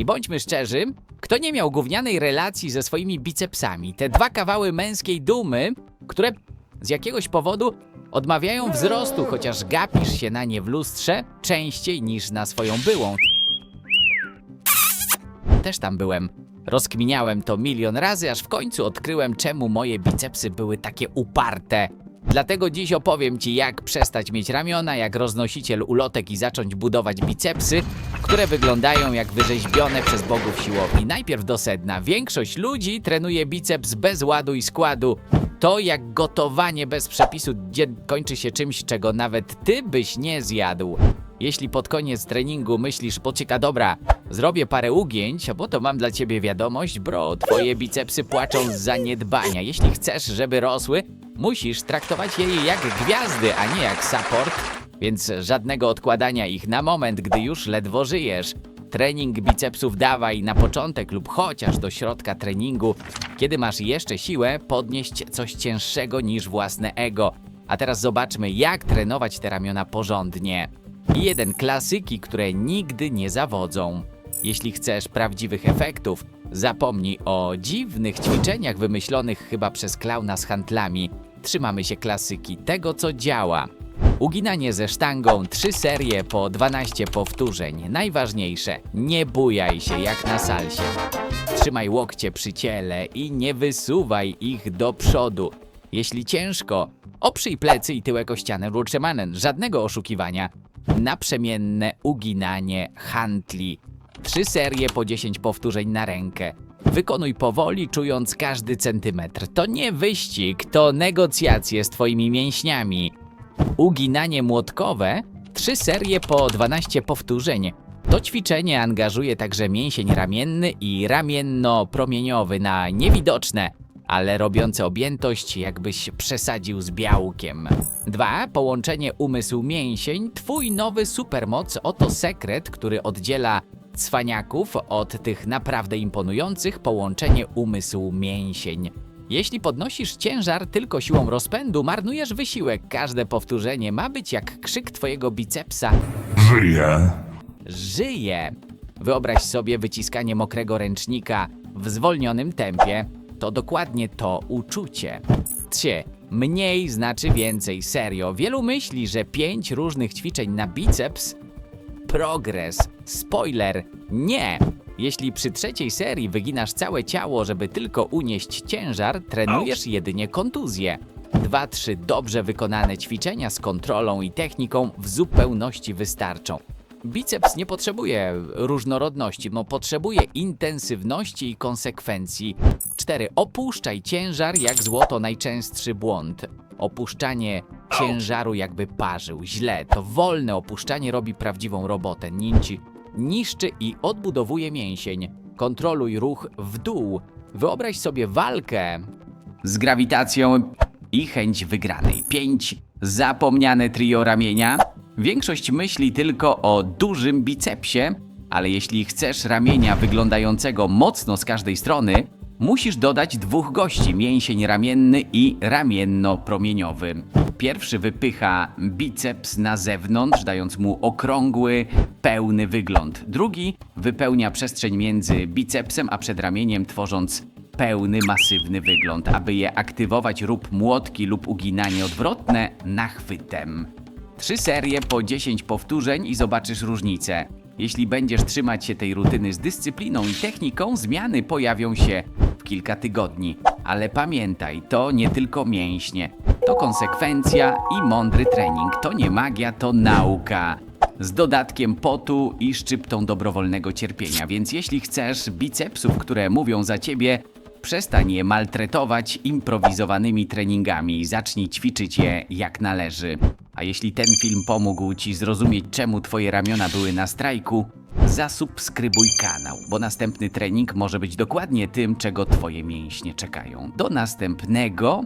I bądźmy szczerzy, kto nie miał gównianej relacji ze swoimi bicepsami? Te dwa kawały męskiej dumy, które z jakiegoś powodu odmawiają wzrostu, chociaż gapisz się na nie w lustrze częściej niż na swoją byłą. Też tam byłem. Rozkminiałem to milion razy, aż w końcu odkryłem, czemu moje bicepsy były takie uparte. Dlatego dziś opowiem Ci, jak przestać mieć ramiona, jak roznosiciel ulotek i zacząć budować bicepsy, które wyglądają jak wyrzeźbione przez bogów siłowni. Najpierw do sedna. Większość ludzi trenuje biceps bez ładu i składu. To jak gotowanie bez przepisu, gdzie kończy się czymś, czego nawet Ty byś nie zjadł. Jeśli pod koniec treningu myślisz, pocieka dobra, zrobię parę ugięć, bo to mam dla ciebie wiadomość, bro, twoje bicepsy płaczą z zaniedbania. Jeśli chcesz, żeby rosły, musisz traktować je jak gwiazdy, a nie jak support, więc żadnego odkładania ich na moment, gdy już ledwo żyjesz. Trening bicepsów dawaj na początek lub chociaż do środka treningu, kiedy masz jeszcze siłę podnieść coś cięższego niż własne ego. A teraz zobaczmy, jak trenować te ramiona porządnie. Jeden klasyki, które nigdy nie zawodzą. Jeśli chcesz prawdziwych efektów, zapomnij o dziwnych ćwiczeniach wymyślonych chyba przez klauna z handlami. Trzymamy się klasyki, tego co działa. Uginanie ze sztangą, trzy serie po 12 powtórzeń. Najważniejsze, nie bujaj się jak na salsie. Trzymaj łokcie przy ciele i nie wysuwaj ich do przodu. Jeśli ciężko, oprzyj plecy i tyłek o ścianę Rutrzemanen. Żadnego oszukiwania. Naprzemienne uginanie hantli. Trzy serie po 10 powtórzeń na rękę. Wykonuj powoli, czując każdy centymetr. To nie wyścig, to negocjacje z twoimi mięśniami. Uginanie młotkowe, trzy serie po 12 powtórzeń. To ćwiczenie angażuje także mięsień ramienny i ramienno-promieniowy na niewidoczne, ale robiące objętość, jakbyś przesadził z białkiem. 2. Połączenie umysł-mięsień. Twój nowy supermoc oto sekret, który oddziela cwaniaków od tych naprawdę imponujących połączenie umysł-mięsień. Jeśli podnosisz ciężar tylko siłą rozpędu, marnujesz wysiłek. Każde powtórzenie ma być jak krzyk twojego bicepsa Żyję. żyje. Wyobraź sobie wyciskanie mokrego ręcznika w zwolnionym tempie. To dokładnie to uczucie. 3. Mniej znaczy więcej, serio. Wielu myśli, że pięć różnych ćwiczeń na biceps progres. Spoiler, nie! Jeśli przy trzeciej serii wyginasz całe ciało, żeby tylko unieść ciężar, trenujesz jedynie kontuzję. 2-3 dobrze wykonane ćwiczenia z kontrolą i techniką w zupełności wystarczą. Biceps nie potrzebuje różnorodności, no potrzebuje intensywności i konsekwencji. 4. Opuszczaj ciężar jak złoto najczęstszy błąd. Opuszczanie ciężaru jakby parzył. Źle. To wolne opuszczanie robi prawdziwą robotę. Ninci niszczy i odbudowuje mięsień. Kontroluj ruch w dół. Wyobraź sobie walkę z grawitacją i chęć wygranej. 5. Zapomniane trio ramienia. Większość myśli tylko o dużym bicepsie, ale jeśli chcesz ramienia wyglądającego mocno z każdej strony, musisz dodać dwóch gości, mięsień ramienny i ramienno-promieniowy. Pierwszy wypycha biceps na zewnątrz, dając mu okrągły, pełny wygląd. Drugi wypełnia przestrzeń między bicepsem a przedramieniem, tworząc pełny, masywny wygląd. Aby je aktywować, rób młotki lub uginanie odwrotne nachwytem. Trzy serie po 10 powtórzeń i zobaczysz różnicę. Jeśli będziesz trzymać się tej rutyny z dyscypliną i techniką, zmiany pojawią się w kilka tygodni. Ale pamiętaj, to nie tylko mięśnie. To konsekwencja i mądry trening. To nie magia, to nauka. Z dodatkiem potu i szczyptą dobrowolnego cierpienia. Więc jeśli chcesz bicepsów, które mówią za ciebie, Przestań je maltretować improwizowanymi treningami zacznij ćwiczyć je jak należy. A jeśli ten film pomógł Ci zrozumieć, czemu Twoje ramiona były na strajku, zasubskrybuj kanał, bo następny trening może być dokładnie tym, czego Twoje mięśnie czekają. Do następnego